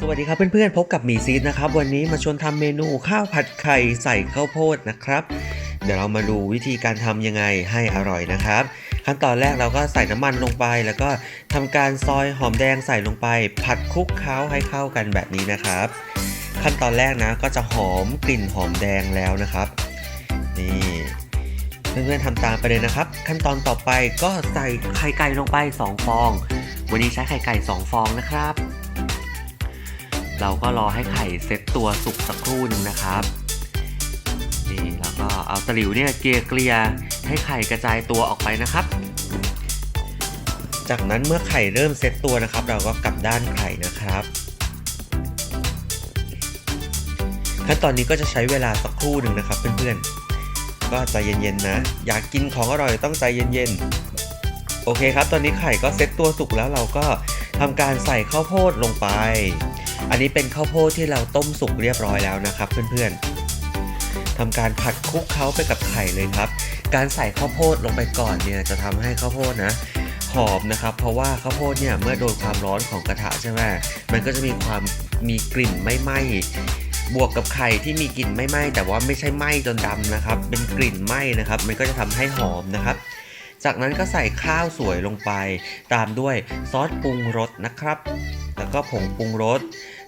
สวัสดีครับเพื่อนๆพบกับหมีซีดนะครับวันนี้มาชวนทำเมนูข้าวผัดไข่ใส่ข้าวโพดนะครับ เดี๋ยวเรามาดูวิธีการทำยังไงให้อร่อยนะครับ ขั้นตอนแรกเราก็ใส่น้ำมันลงไป แล้วก็ทำการซอยหอมแดงใส่ลงไป ผัดคลุกเคล้าให้เข้ากันแบบนี้นะครับ ขั้นตอนแรกนะก็จะหอมกลิ่นหอมแดงแล้วนะครับนี่เพื่อนๆทำตามไปเลยนะครับ ขั้นตอนต่อไปก็ใส่ไข่ไก่ลงไป 2 ฟอง วันนี้ใช้ไข่ไก่ 2 ฟองนะครับ เราก็รอให้ไข่เซ็ตตัวสุกสักครู่หนึ่งนะครับนี่แล้วก็เอาตะหลิวเนี่ยเกลี่ยเกลี่ยให้ไข่กระจายตัวออกไปนะครับ จากนั้นเมื่อไข่เริ่มเซ็ตตัวนะครับ เราก็กลับด้านไข่นะครับขั้นตอนนี้ก็จะใช้เวลาสักครู่หนึ่งนะครับ เพื่อนๆ ก็ใจเย็นๆนะ อยากกินของอร่อยต้องใจเย็นๆ โอเคครับ ตอนนี้ไข่ก็เซ็ตตัวสุกแล้วเราก็ทำการใส่ข้าวโพดลงไป อันนี้เป็นข้าวโพดที่เราต้มสุกเรียบร้อยแล้วนะครับเพื่อนๆทำการผัดคลุกเคล้าไปกับไข่เลยครับ การใส่ข้าวโพดลงไปก่อนเนี่ยจะทำให้ข้าวโพดนะหอมนะครับ เพราะว่าข้าวโพดเนี่ยเมื่อโดนความร้อนของกระทะใช่ไหมมันก็จะมีความมีกลิ่นไม่ไหม้บวกกับไข่ที่มีกลิ่นไม่ไหม้แต่ว่าไม่ใช่ไหม้จนดำนะครับ เป็นกลิ่นไหม้นะครับ มันก็จะทำให้หอมนะครับ จากนั้นก็ใส่ข้าวสวยลงไป ตามด้วยซอสปรุงรสนะครับ แล้วก็ผงปรุงรส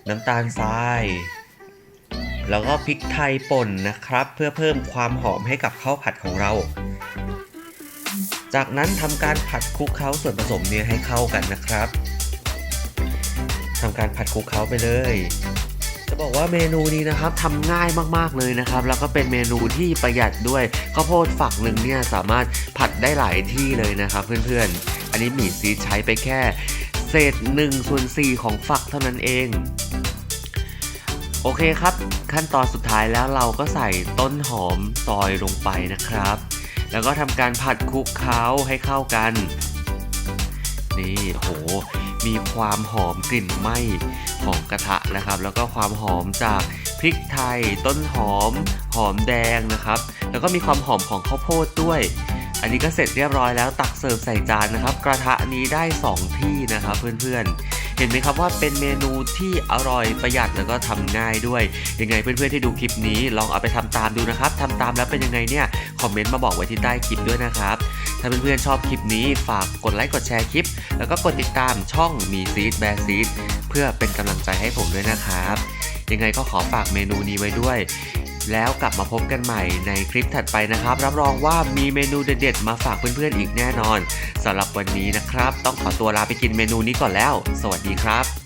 น้ำตาลทรายแล้วก็พริกไทยป่นนะครับ เพื่อเพิ่มความหอมให้กับข้าวผัดของเรา จากนั้นทำการผัดคลุกเคล้าส่วนผสมเนี้ให้เข้ากันนะครับทำการผัดคลุกเคล้าไปเลย จะบอกว่าเมนูนี้นะครับทำง่ายมากๆเลยนะครับ แล้วก็เป็นเมนูที่ประหยัดด้วยข้าวโพดฝักหนึ่งเนี่ยสามารถผัดได้หลายที่เลยนะครับ เพื่อนๆ อันนี้หมี่ซีใช้ไปแค่ เศษ1ส่วน4ของฝักเท่านั้นเอง โอเคครับ ขั้นตอนสุดท้ายแล้วเราก็ใส่ต้นหอมซอยลงไปนะครับ แล้วก็ทำการผัดคลุกเคล้าให้เข้ากัน นี่โห มีความหอมกลิ่นไหม้ของกระทะนะครับ แล้วก็ความหอมจากพริกไทย ต้นหอม หอมแดงนะครับ แล้วก็มีความหอมของข้าวโพดด้วย อันนี้ก็เสร็จเรียบร้อยแล้วตักเสิร์ฟใส่จานนะครับ กระทะนี้ได้ 2 ที่นะครับเพื่อนๆเห็นไหมครับว่าเป็นเมนูที่อร่อยประหยัดแล้วก็ทำง่ายด้วย ยังไงเพื่อนๆที่ดูคลิปนี้ลองเอาไปทำตามดูนะครับทำตามแล้วเป็นยังไงเนี่ย คอมเมนต์มาบอกไว้ที่ใต้คลิปด้วยนะครับ ถ้าเพื่อนๆชอบคลิปนี้ฝากกดไลค์กดแชร์คลิป แล้วก็กดติดตามช่องมีซีดแบซีดเพื่อเป็นกำลังใจให้ผมด้วยนะครับ ยังไงก็ขอฝากเมนูนี้ไว้ด้วย แล้วกลับมาพบกันใหม่ในคลิปถัดไปนะครับ รับรองว่ามีเมนูเด็ดๆมาฝากเพื่อนๆอีกแน่นอนสำหรับวันนี้นะครับ ต้องขอตัวลาไปกินเมนูนี้ก่อนแล้ว สวัสดีครับ